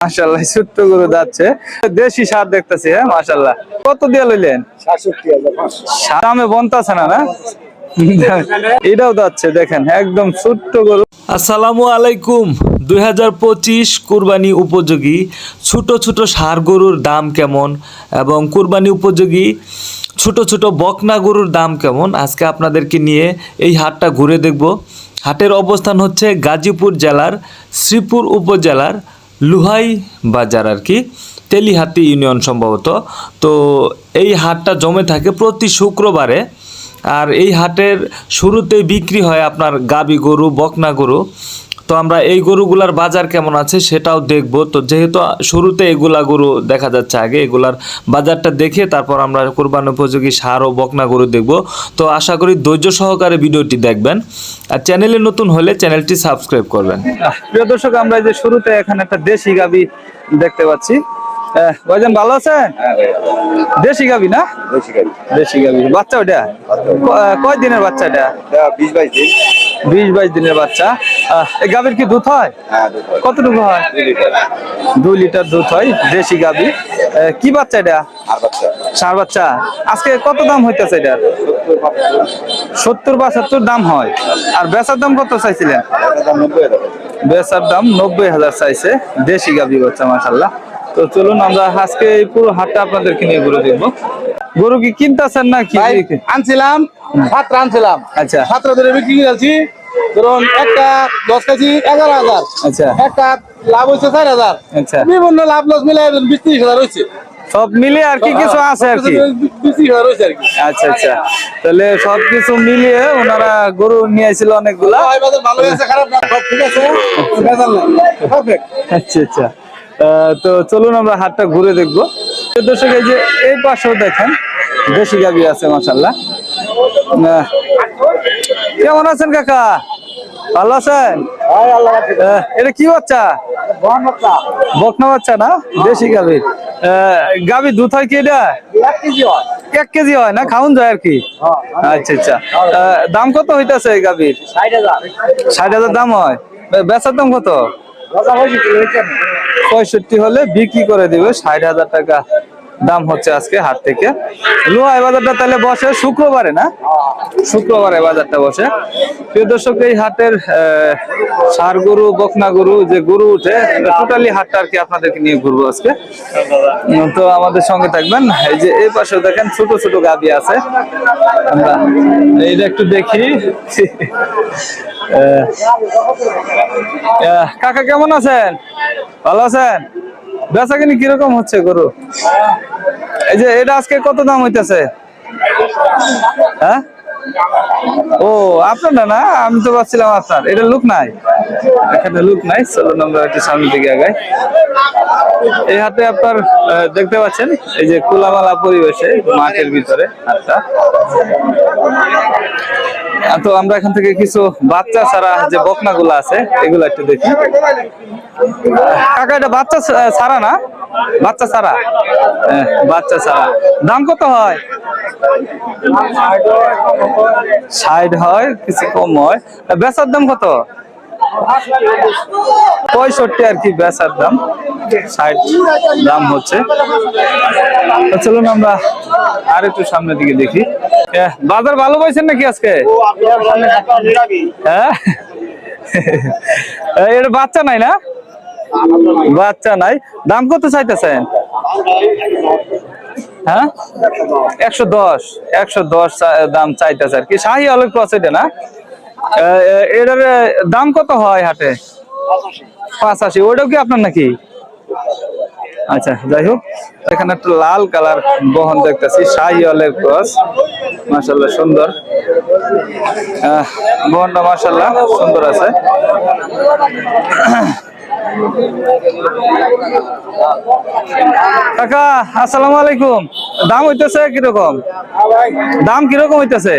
মাশাল্লাহ ছোট্ট গরু যাচ্ছে। দেশি সার দেখতেছি হ্যাঁ মাশাল্লাহ কত দিয়ে লইলেন? সার দামে বনতাছে না না? এটাও যাচ্ছে দেখেন একদম ছোট্ট গরু। আসসালামু আলাইকুম। দুই হাজার পঁচিশ কুরবানি উপযোগী ছোট ছোট সার গরুর দাম কেমন এবং কুরবানি উপযোগী ছোট ছোট বকনা গরুর দাম কেমন? আজকে আপনাদেরকে নিয়ে এই হাটটা ঘুরে দেখব। হাটের অবস্থান হচ্ছে গাজীপুর জেলার শ্রীপুর উপজেলার লুহাই বাজার আর কি, তেলিহাতি ইউনিয়ন সম্ভবত। তো এই হাটটা জমে থাকে প্রতি শুক্রবারে। আর এই হাটের শুরুতেই বিক্রি হয় আপনার গাবি গরু, বকনা গরু। তো আমরা এই গরুগুলার বাজার কেমন আছে সেটাও দেখব। তো যেহেতু শুরুতে এগুলা গরু দেখা যাচ্ছে আগে এগুলার বাজারটা দেখে তারপর আমরা কোরবান উপযোগী সার ও বকনা গরু দেখব। তো আশা করি ধৈর্য সহকারে ভিডিওটি দেখবেন। আর চ্যানেলে নতুন হলে চ্যানেলটি সাবস্ক্রাইব করবেন। প্রিয় দর্শক আমরা এই যে শুরুতে এখানে একটা দেশি গাবি দেখতে পাচ্ছি। ভাইজান ভালো আছেন? দেশি গাবি না? দেশি গাবি। বাচ্চা ওটা কয় দিনের বাচ্চা এটা বিশ বাইশ দিন। বিশ বাইশ দিনের বাচ্চা। গাবির কি দুধ হয়? দুধ হয়। কতটুকু হয়? দুই লিটার। দুধ হয় দেশি গাভী। কি বাচ্চা এটা? সার বাচ্চা। আজকে কত দাম হইতেছে এটার? সত্তর সত্তর দাম হয়। আর বেচার দাম কত চাইছিলেন? বেচার দাম নব্বই হাজার। চাইছে দেশি গাভী বাচ্চা মাসাল্লাহ তো চলুন আমরা আজকে পুরো হাটটা আপনাদেরকে নিয়ে ঘুরে দেখব। গরু কি কিনতেছেন না কি আনছিলাম সাতটা আনছিলাম। আচ্ছা। সাতটা ধরে বিক্রি করছি ধরুন একটা দশ কেজি এগারো হাজার। আচ্ছা। একটা লাভ হয়েছে চার হাজার। আচ্ছা। বিভিন্ন লাভ লস মিলাই বিশ ত্রিশ হাজার হয়েছে। সব মিলিয়ে আর কি কিছু আছে আর কি? আচ্ছা আচ্ছা। তাহলে সবকিছু মিলিয়ে ওনারা গরু নিয়ে আসছিল অনেকগুলা। আচ্ছা আচ্ছা। আহ, তো চলুন আমরা হাটটা ঘুরে দেখব। তো দর্শক এই যে এই পাশেও দেখেন দেশি গাবি আছে মাসাল্লাহ কেমন আছেন কাকা? ভালো আছেন? এটা কি বাচ্চা? বকনা বাচ্চা না? দেশি গাবি গাবি দুধ হয় কি এটা? এক কেজি হয়। না? খাউন যায় আর কি? আচ্ছা আচ্ছা। আহ, দাম কত হইতাছে গাবির ষাট হাজার। দাম হয়। বেচার দাম কত? পঁয়ষট্টি হলে বিক্রি করে দিবে ষাট হাজার টাকা। দাম হচ্ছে আজকে হাট থেকে। লোহাই বাজারটা তাহলে বসে, শুক্রবারে না? শুক্রবারে বাজারটা বসে। প্রিয় দর্শক, এই হাটের ষাঁড় গরু, বকনা গরু, যে গরু উঠে টোটালি হাটটা আর কি আপনাদেরকে নিয়ে ঘুরবো আজকে। তো আমাদের সঙ্গে থাকবেন। এই যে এই পাশে দেখেন, ছোট ছোট গাবি আছে। আমরা এইটা একটু দেখি। কাকা কেমন আছেন? ভালো আছেন? বেচা কীরকম হচ্ছে গরু? এই যে এটা আজকে কত দাম হইতেছে? হ্যাঁ? ও আপনার না? না আমি তো ভাবছিলাম আপনার। এটা লুক নাই? এখানে লুক নাই চলুন আমরা একটু সামনের দিকে আগাই। এই হাতে আপনার দেখতে পাচ্ছেন? এই যে কুলামালা পরিবেশে মাঠের ভিতরে আহ, তো আমরা এখান থেকে কিছু বাচ্চা ছাড়া যে বকনা গুলো আছে এগুলো একটু দেখি। কাকা এটা বাচ্চা ছাড়া না? বাচ্চা ছাড়া? হ্যাঁ, বাচ্চা ছাড়া। দাম কত হয়? ষাট হয় কিছু কম হয়। বেচার দাম কত? পঁয়ষট্টি আর কি বেচার দাম। ষাট দাম হচ্ছে। চলুন আমরা আর একটু সামনের দিকে দেখি। বাজার ভালো পাইছেন নাকি আজকে? হ্যাঁ বাচ্চা নাই না? বাচ্চা নাই। দাম কত চাইতেছেন? হ্যাঁ? একশো দশ। একশো দশ দাম চাইতেছে আর কি। শাহি ক্রস এটা না? এটার দাম কত হয় হাটে? পাঁচাশি ওইটাও কি আপনার নাকি? আচ্ছা যাই হোক, এখানে একটা লাল কালার বহন দেখতেছি শাহি আলের ক্রস মাসাল্লাহ সুন্দর। বহনটা মাসাল্লাহ সুন্দর আছে। আসসালামু আলাইকুম। দাম হইতেছে কীরকম? দাম কীরকম হইতেছে?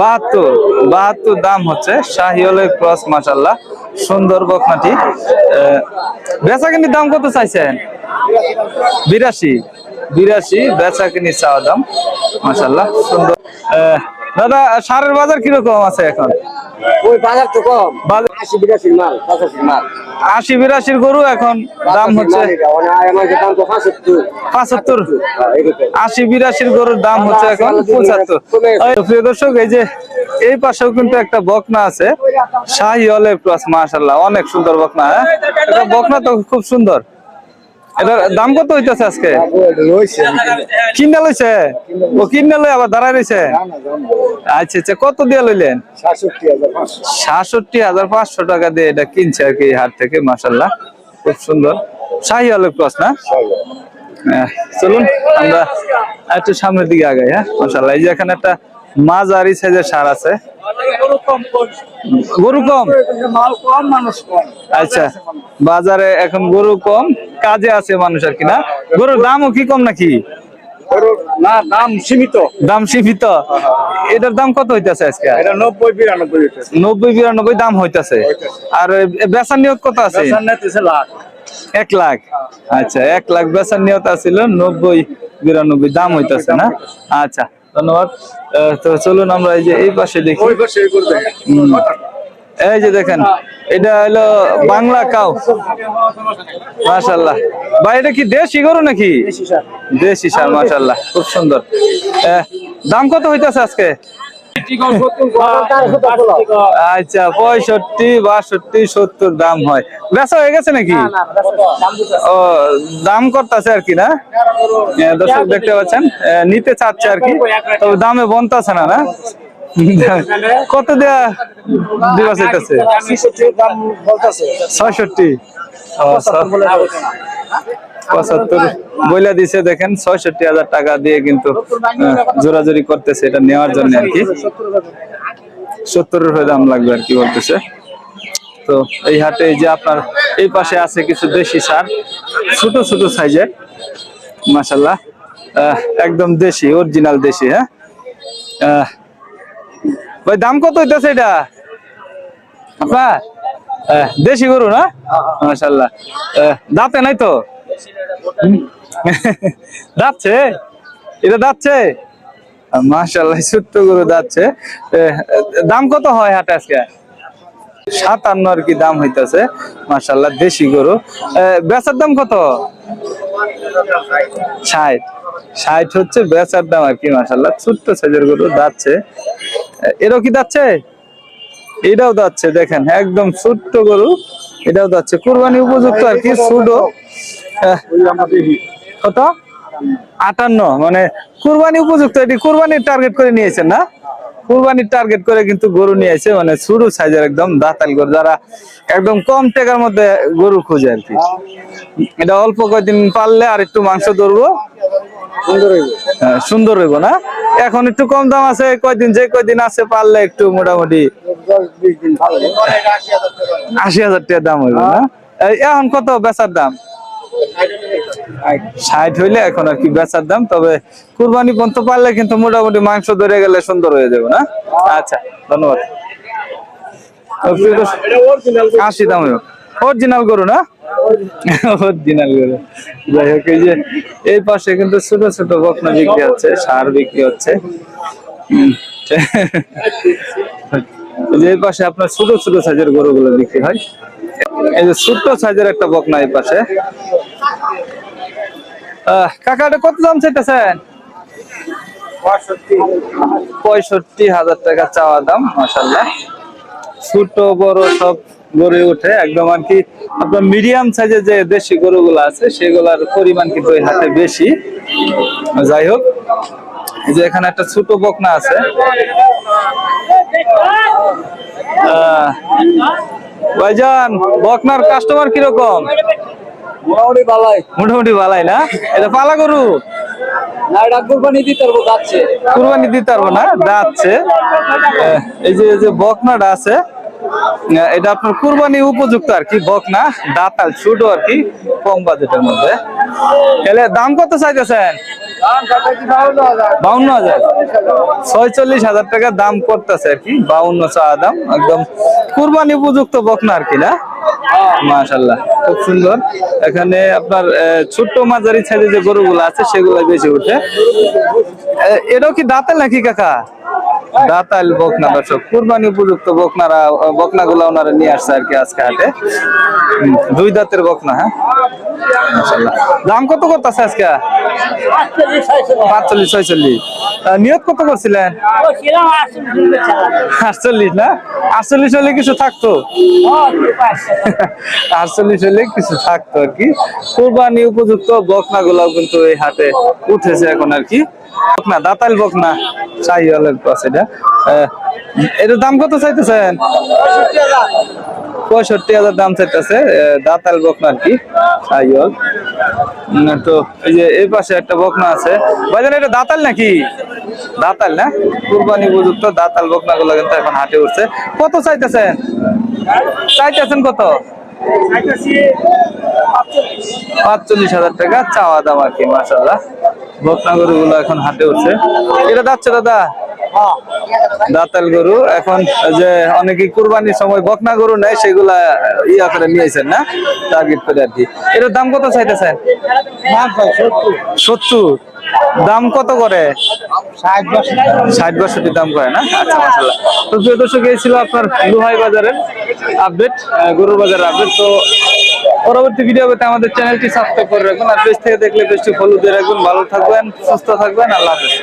বাহাত্তর। বাহাত্তর দাম হচ্ছে শাহিওলের ক্রস মাসাল্লাহ সুন্দর বকনাটি। বেচা কিনি দাম কত চাইছেন? বিরাশি। বিরাশি বেচা কিনি চাওয়া দাম মাসাল্লাহ সুন্দর। দাদা সারের বাজার কীরকম আছে এখন? ওই বাজার তো কম। বাজার আশি বিরাশির মাল পঁচাশির মাল। আশি বিরাশির গরু এখন দাম হচ্ছে পাঁচাত্তর। এরকম। আশি বিরাশির গরুর দাম হচ্ছে এখন পঁচাত্তর। প্রিয় দর্শক এই যে এই পাশেও কিন্তু একটা বকনা আছে। শাহি অলের প্লাস মাশাল্লাহ অনেক সুন্দর বকনা হ্যাঁ? এটা বকনা তো খুব সুন্দর। এটার দাম কত হইতেছে আজকে? রয়েছে কিনা লইছে? ও কিনা লই আবার দাঁড়ায় রইছে? আচ্ছা আচ্ছা কত দিয়ে লইলেন? সাতষট্টি হাজার পাঁচশো টাকা দিয়ে এটা কিনছে আর কি হাট থেকে মাসাল্লাহ খুব সুন্দর। শাহি অলের প্লাস না? হ্যাঁ, চলুন আমরা একটু সামনের দিকে আগাই হ্যাঁ? মাসাল্লাহ এই যে এখানে একটা মাঝারি সাইজের সার আছে। গরু কম মানুষ কম। আচ্ছা বাজারে এখন গরু কম কাজে আছে মানুষ আর কি না? গরুর দামও কি কম নাকি? না দাম সীমিত। দাম সীমিত? এটার দাম কত হইতেছে আজকে? এটা নব্বই বিরানব্বই নব্বই বিরানব্বই দাম হইতাছে। আর বেচার নিয়ত কত আছে? লাখ। এক লাখ? আচ্ছা এক লাখ বেচার নিয়ত আছিল নব্বই বিরানব্বই দাম হইতাছে না? আচ্ছা ধন্যবাদ। তো চলুন আমরা এই যে এই পাশে দেখি। এই যে দেখেন এটা হলো বাংলা কাউ। মাশাল্লাহ ভাই এটা কি দেশি গরু নাকি? দেশি সার। মাশাল্লাহ খুব সুন্দর। আহ, দাম কত হইতেছে আজকে? আচ্ছা পঁয়ষট্টি বাষট্টি সত্তর দাম হয়। বেচা হয়ে গেছে নাকি? ও দাম করতেছে আর কি না? দর্শক দেখতে পাচ্ছেন? নিতে চাচ্ছে আর কি। তবে দামে বনতাছে না না? কত দেয়া দিবা চাইতেছে ছয়ষট্টি। পঁচাত্তর বইলা দিছে দেখেন, ছয়ষট্টি হাজার টাকা দিয়ে কিন্তু জোরাজোরি করতেছে এটা নেওয়ার জন্য আর কি। সত্তর রুপে দাম লাগবে আর কি বলতেছে। তো এই হাটে যে আপনার, এই পাশে আছে কিছু দেশি সার, ছোট ছোট সাইজের মাসাল্লাহ একদম দেশি, অরিজিনাল দেশি হ্যাঁ? ভাই, দাম কত হইতেছে এটা? আপনার দেশি গরু না? মাসাল্লাহ দাঁতে নাই তো? দাঁতছে এটা দাঁতছে মাশাল্লাহ ছোট্ট গরু যাচ্ছে। দাম কত হয় হাটে আজকে? সাতান্ন আর কি দাম হইতাছে। মাশাল্লাহ দেশি গরু। বেচার দাম কত? ষাট। ষাট হচ্ছে বেচার দাম আর কি মাশাল্লাহ ছোট্ট সাইজের গরু যাচ্ছে। এরও কি যাচ্ছে? এটাও যাচ্ছে, দেখেন, একদম ছোট্ট গরু। এটাও যাচ্ছে। কোরবানি উপযুক্ত আর কি ছোটো কত? আটান্ন। মানে কুরবানি উপযুক্ত এটি কুরবানির টার্গেট করে নিয়েছেন না? কুরবানির টার্গেট করে কিন্তু গরু নিয়েছে মানে ছোট সাইজের একদম দাঁতাল গরু যারা একদম কম টাকার মধ্যে গরু খুঁজে আর কি। এটা অল্প কয়েকদিন পারলে আর একটু মাংস ধরবো। সুন্দর হইব। হ্যাঁ, সুন্দর হইব না? এখন একটু কম দাম আছে কয়দিন যে কয়দিন আছে পারলে একটু মোটামুটি আশি হাজার টাকা দাম হইব না? এখন কত বেচার দাম? ষাট হইলে এখন আর কি বেচার দাম, তবে কুরবানি পর্যন্ত পারলে কিন্তু মোটামুটি মাংস ধরে গেলে সুন্দর হয়ে যাবে, না? আচ্ছা ধন্যবাদ। আশি দাম অরিজিনাল গরু, না? অরিজিনাল গরু। যাই হোক, এই যে এই পাশে কিন্তু ছোট ছোট বকনা বিক্রি হচ্ছে, সার বিক্রি হচ্ছে। এই পাশে আপনার ছোট ছোট সাইজের গরুগুলো বিক্রি হয়। এই যে ছোট্ট সাইজের একটা বকনা এই পাশে। আহ, কাকা এটা কত দাম চাইতেছেন? পঁয়ষট্টি হাজার টাকা চাওয়া দাম মাসাল্লাহ ছোট বড় সব গড়ে উঠে একদম আর কি আপনার মিডিয়াম সাইজের যে দেশি গরুগুলো আছে সেগুলার পরিমাণ কিন্তু ওই হাতে বেশি। যাই হোক যে এখানে একটা ছোট বকনা আছে। ভাইজান বকনার কাস্টমার কীরকম? মোটামুটি ভালোই মোটামুটি ভালাই না? এটা পালা গরু? না এটা কুরবানি দিতে পারব যাচ্ছে। কুরবানি দিতে পারব না যাচ্ছে। এই যে এই যে বকনাটা আছে এটা আপনার কুরবানি উপযুক্ত আর কি বকনা দাঁতাল ছোট আর কি কম বাজেটের মধ্যে। তাহলে দাম কত চাইতেছেন? বাউন্ন হাজার। ছয়চল্লিশ হাজার টাকা দাম করতেছে আর কি বাউন্ন চা দাম একদম কুরবানি উপযুক্ত বকনা আর কি না? মাশাল্লাহ খুব সুন্দর। এখানে আপনার ছোট্ট মাঝারি সাইজের যে গরুগুলো আছে, সেগুলো বেশি উঠে এটাও কি দাঁতে নাকি, কাকা? দাতাল বকনা দর্শক, কুরবানি উপযুক্ত বকনারা বকনা গুলা ওনারা নিয়ে আসছে আর কি আজকে হাটে। দুই দাঁতের বকনা হ্যাঁ। দাম কত করতেছে আজকে? পাঁচচল্লিশ, ছয়চল্লিশ। নিয়ত কত করছিলেন? আটচল্লিশ না? আটচল্লিশ হলে কিছু থাকতো? আটচল্লিশ হলে কিছু থাকতো আর কি। কোরবানি উপযুক্ত বকনা গুলাও কিন্তু এই হাতে উঠেছে এখন আর কি। বকনা, দাতাল বকনা। চাই হলের এটা। এটার দাম কত চাইতেছেন? পঁয়ষট্টি হাজার দাম চাইতেছে দাতাল বকনা আর কি সাইল তো এই যে এই পাশে একটা বকনা আছে। ভাইজান, এটা দাতাল নাকি? দাতাল না? কুরবানি উপযুক্ত দাতাল বকনা গুলো কিন্তু এখন হাটে উঠছে। কত চাইতেছেন? চাইতেছেন কত? পাঁচচল্লিশ। হাজার টাকা চাওয়া দাম আর কি মাসাল্লাহ বকনা গরু গুলো এখন হাটে উঠছে। এটা যাচ্ছে দাদা? দাতাল গরু। এখন যে অনেকে কুরবানির সময় বকনা গরু নেয় সেগুলা ইয়া করে নিয়েছেন না? টার্গেট করে আর কি। এটার দাম কত চাইতেছেন? সত্তর। দাম কত করে? ষাট বাষট্টি দাম করে না? আচ্ছা মাসাল্লাহ তো প্রিয় দর্শক, এই ছিল আপনার লুহাই বাজারের আপডেট গরুর বাজারের আপডেট তো পরবর্তী ভিডিও পেতে আমাদের চ্যানেলটি সাবস্ক্রাইব করে রাখুন আর বেশ থেকে দেখলে বেশি ফলো দিয়ে রাখবেন। ভালো থাকবেন, সুস্থ থাকবেন। আল্লাহ হাফেজ।